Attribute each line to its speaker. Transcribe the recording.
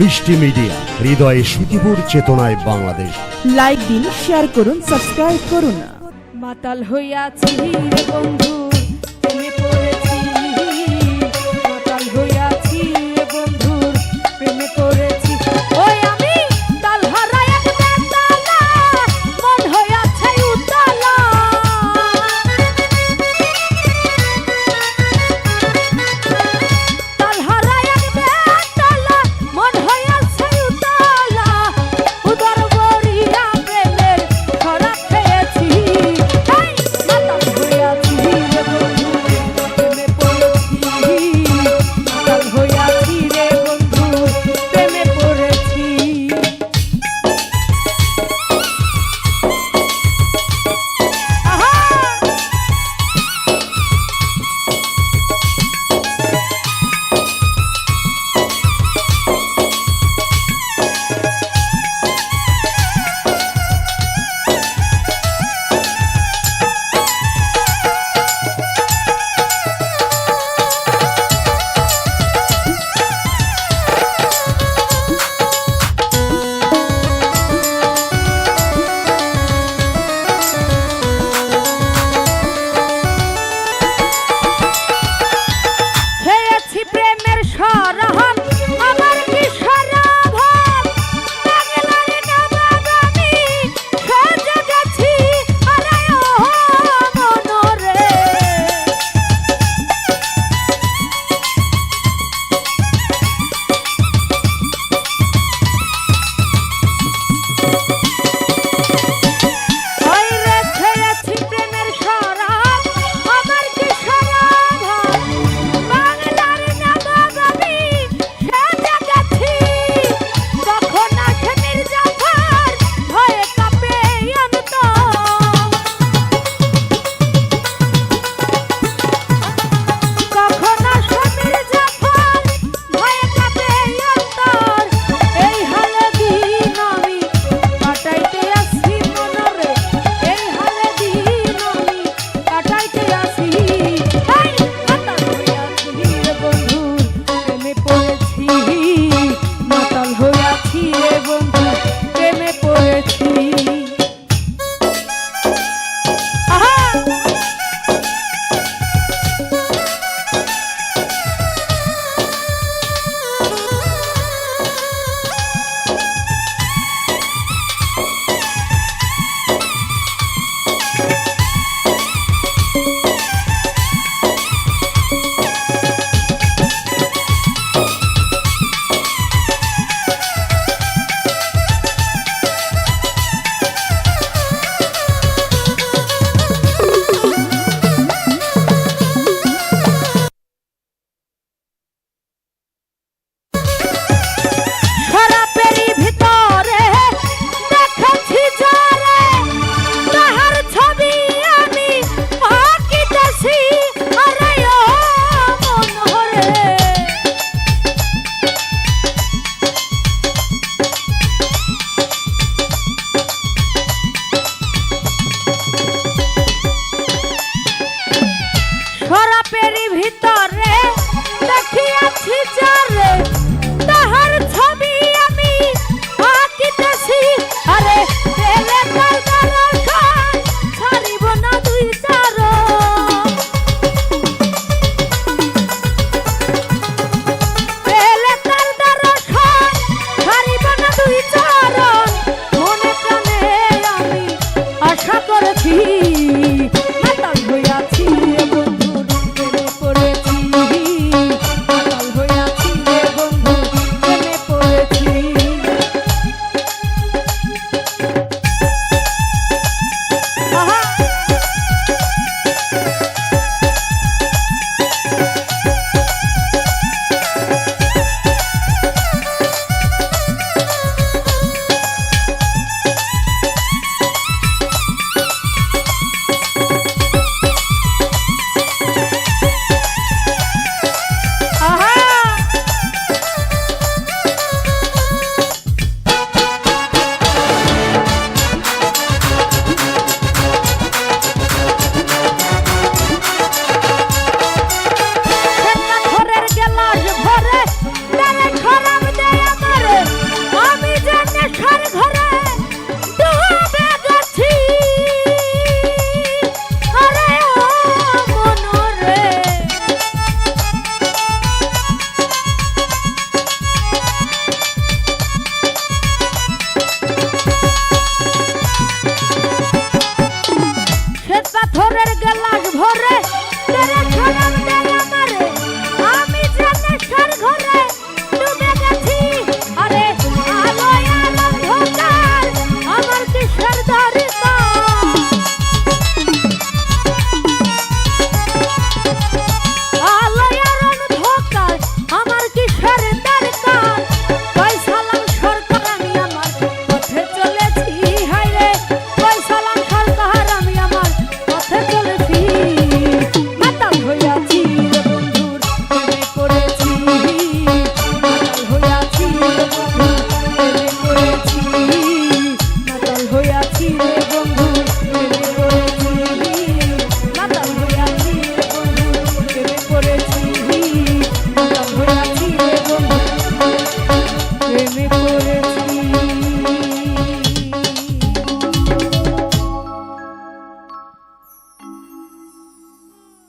Speaker 1: মিষ্টি মিডিয়া হৃদয়ে সুখীপুর চেতনায় বাংলাদেশ।
Speaker 2: লাইক দিন শেয়ার করুন সাবস্ক্রাইব করুন।
Speaker 3: মাতাল হইয়াছি রে বন্ধু। দেখে চার